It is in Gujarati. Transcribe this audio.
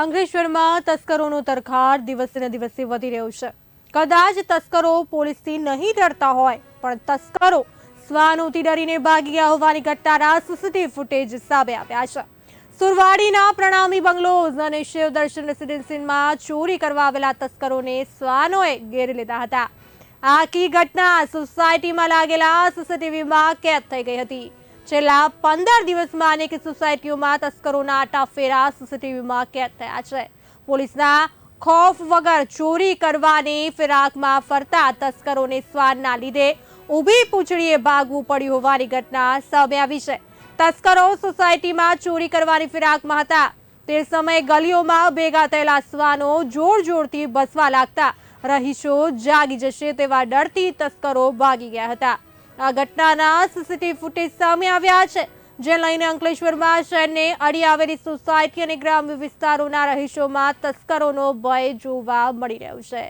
અંકલેશ્વરમાં તસ્કરોનો તરખાર દિવસે દિવસે વધી રહ્યો છે. કદાચ તસ્કરો પોલીસથી નહીં ડરતા હોય, પણ તસ્કરો શ્વાનોથી ડરીને ભાગી ગયા હોવાની ઘટનાના સીસીટીવી ફૂટેજ સામે આવ્યા છે. સુરવાડીના પ્રણામી બંગલોઝ અને શિવ દર્શન રેસિડેન્સીમાં ચોરી કરવા આવેલા તસ્કરોને શ્વાનોએ ઘેરી લીધા હતા. આખી ઘટના સોસાયટીમાં લાગેલા સીસીટીવીમાં કેદ થઈ ગઈ હતી. છેલ્લા પંદર દિવસમાં અનેક સોસાયટીઓમાં તસ્કરોના આટાફેરા સીસીટીવીમાં કેદ થયા છે. પોલીસના ખોફ વગર ચોરી કરવાની ફિરાકમાં ફરતા તસ્કરોને સ્વાદના લીધે ઊભી પૂંછડીએ ભાગવું પડ્યું હોવાની ઘટના સામે આવી છે. તસ્કરો સોસાયટીમાં ચોરી કરવાની ફિરાકમાં હતા. તે સમયે ગલીઓમાં ભેગા થયેલા શ્વાનો જોર જોરથી બસવા લાગતા રહીશો જાગી જશે તેવા ડરથી તસ્કરો ભાગી ગયા હતા. આ ઘટનાના સીસીટીવી ફૂટેજ સામે આવ્યા છે, જે લઈને અંકલેશ્વરમાં શહેરને અડી આવેલી સોસાયટી અને ગ્રામ્ય વિસ્તારોના રહીશોમાં તસ્કરોનો ભય જોવા મળી રહ્યો છે.